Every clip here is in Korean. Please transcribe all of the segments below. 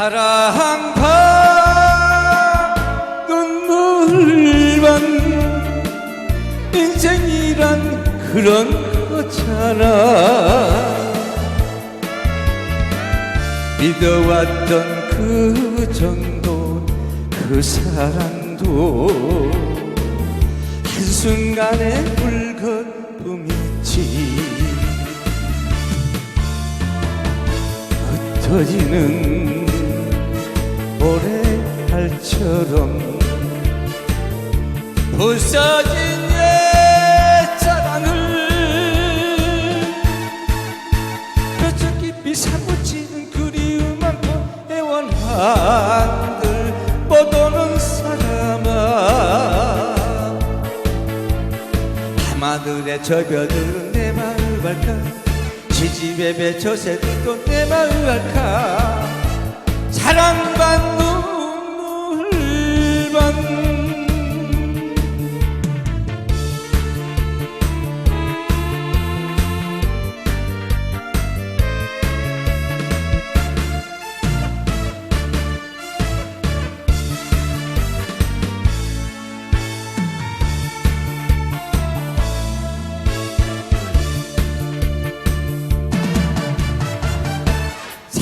사랑과 눈물만 인생이란 그런 거잖아. 믿어왔던 그 정도 그 사랑도 한순간에 불거품이지. 흩어지는 모래알처럼 부서진 옛사랑을 뼈저 깊이 사무치는 그리움 많고 애원한들 못 오는 사람아. 밤하늘에 저벼들은 내 마음 알까 지집에 배쳐 새들도 내 마음 알까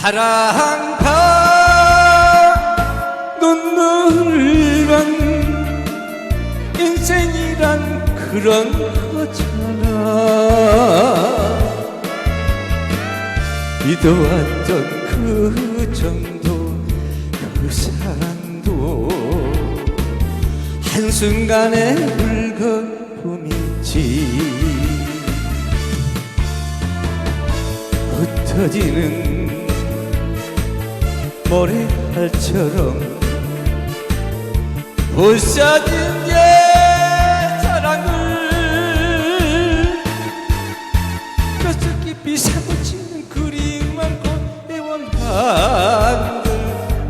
사랑과 눈물만 인생이란 그런 거잖아. 믿어왔던 그 정도 그 사랑도 한순간에 울거품이지. 흩어지는 모래알처럼 부서진 옛사랑을 뼛속 깊이 사무치는 그리움 많고 애원한들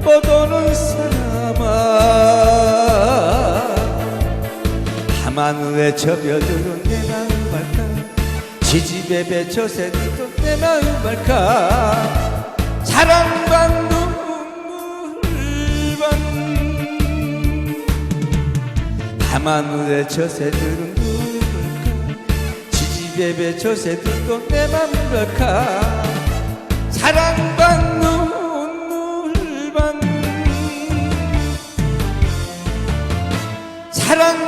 뻗어는 사람아. 밤하늘에 접여드는 내 마음 알까? 지집에 배쳐 새들도 내 마음 알까 밤하늘에 저 새들은 누굴까 지집에 배쳐 새들도 내 마음 알까 사랑반 눈물반 사랑